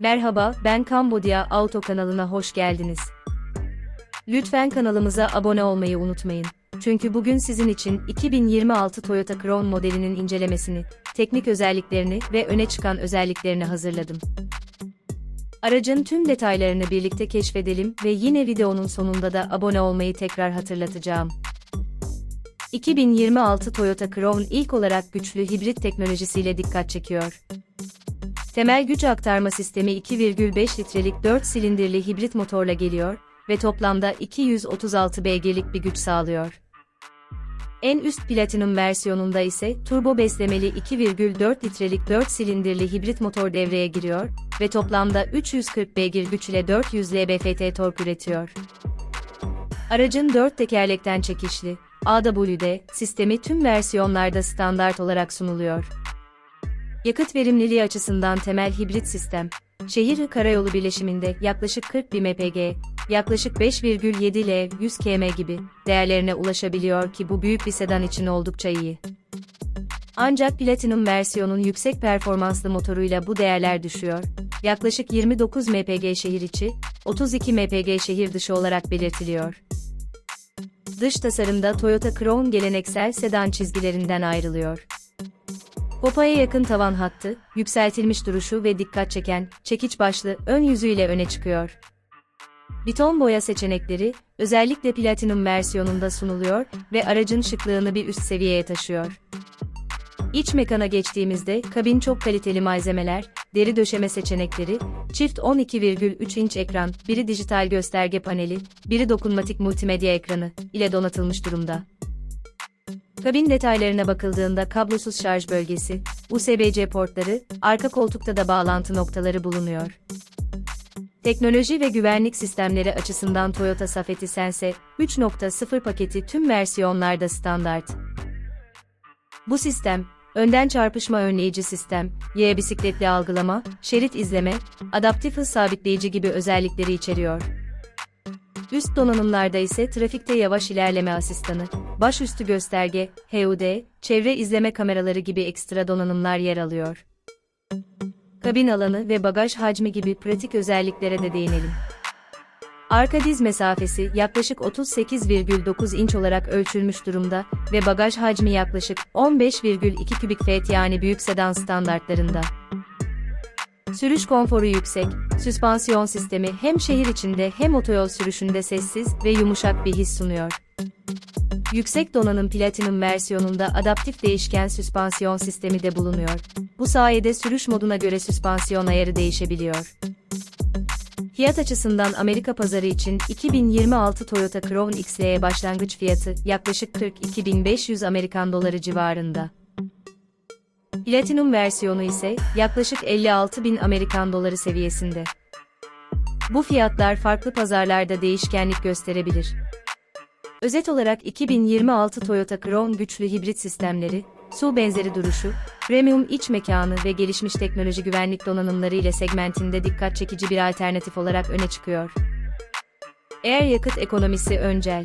Merhaba, ben Kambodia Auto kanalına hoş geldiniz. Lütfen kanalımıza abone olmayı unutmayın. Çünkü bugün sizin için 2026 Toyota Crown modelinin incelemesini, teknik özelliklerini ve öne çıkan özelliklerini hazırladım. Aracın tüm detaylarını birlikte keşfedelim ve yine videonun sonunda da abone olmayı tekrar hatırlatacağım. 2026 Toyota Crown ilk olarak güçlü hibrit teknolojisiyle dikkat çekiyor. Temel güç aktarma sistemi 2,5 litrelik 4 silindirli hibrit motorla geliyor ve toplamda 236 beygirlik bir güç sağlıyor. En üst platinum versiyonunda ise turbo beslemeli 2,4 litrelik 4 silindirli hibrit motor devreye giriyor ve toplamda 340 beygir güç ile 400 lb-ft tork üretiyor. Aracın 4 tekerlekten çekişli AWD sistemi tüm versiyonlarda standart olarak sunuluyor. Yakıt verimliliği açısından temel hibrit sistem, şehir karayolu birleşiminde yaklaşık 40 bin mpg, yaklaşık 5,7 L 100 km gibi değerlerine ulaşabiliyor ki bu büyük bir sedan için oldukça iyi. Ancak Platinum versiyonun yüksek performanslı motoruyla bu değerler düşüyor. Yaklaşık 29 mpg şehir içi, 32 mpg şehir dışı olarak belirtiliyor. Dış tasarımda Toyota Crown geleneksel sedan çizgilerinden ayrılıyor. Popaya yakın tavan hattı, yükseltilmiş duruşu ve dikkat çeken, çekiç başlı, ön yüzüyle öne çıkıyor. Biton boya seçenekleri, özellikle Platinum versiyonunda sunuluyor ve aracın şıklığını bir üst seviyeye taşıyor. İç mekana geçtiğimizde, kabin çok kaliteli malzemeler, deri döşeme seçenekleri, çift 12,3 inç ekran, biri dijital gösterge paneli, biri dokunmatik multimedya ekranı ile donatılmış durumda. Kabin detaylarına bakıldığında kablosuz şarj bölgesi, USB-C portları, arka koltukta da bağlantı noktaları bulunuyor. Teknoloji ve güvenlik sistemleri açısından Toyota Safety Sense 3.0 paketi tüm versiyonlarda standart. Bu sistem, önden çarpışma önleyici sistem, yaya bisikletli algılama, şerit izleme, adaptif hız sabitleyici gibi özellikleri içeriyor. Üst donanımlarda ise trafikte yavaş ilerleme asistanı, başüstü gösterge, HUD, çevre izleme kameraları gibi ekstra donanımlar yer alıyor. Kabin alanı ve bagaj hacmi gibi pratik özelliklere de değinelim. Arka diz mesafesi yaklaşık 38,9 inç olarak ölçülmüş durumda ve bagaj hacmi yaklaşık 15,2 kübik feet yani büyük sedan standartlarında. Sürüş konforu yüksek, süspansiyon sistemi hem şehir içinde hem otoyol sürüşünde sessiz ve yumuşak bir his sunuyor. Yüksek donanım Platinum versiyonunda adaptif değişken süspansiyon sistemi de bulunuyor. Bu sayede sürüş moduna göre süspansiyon ayarı değişebiliyor. Fiyat açısından Amerika pazarı için 2026 Toyota Crown XL'ye başlangıç fiyatı yaklaşık 42.500 Amerikan doları civarında. Platinum versiyonu ise yaklaşık 56.000 Amerikan doları seviyesinde. Bu fiyatlar farklı pazarlarda değişkenlik gösterebilir. Özet olarak 2026 Toyota Crown güçlü hibrit sistemleri, su benzeri duruşu, premium iç mekanı ve gelişmiş teknoloji güvenlik donanımları ile segmentinde dikkat çekici bir alternatif olarak öne çıkıyor. Eğer yakıt ekonomisi öncel,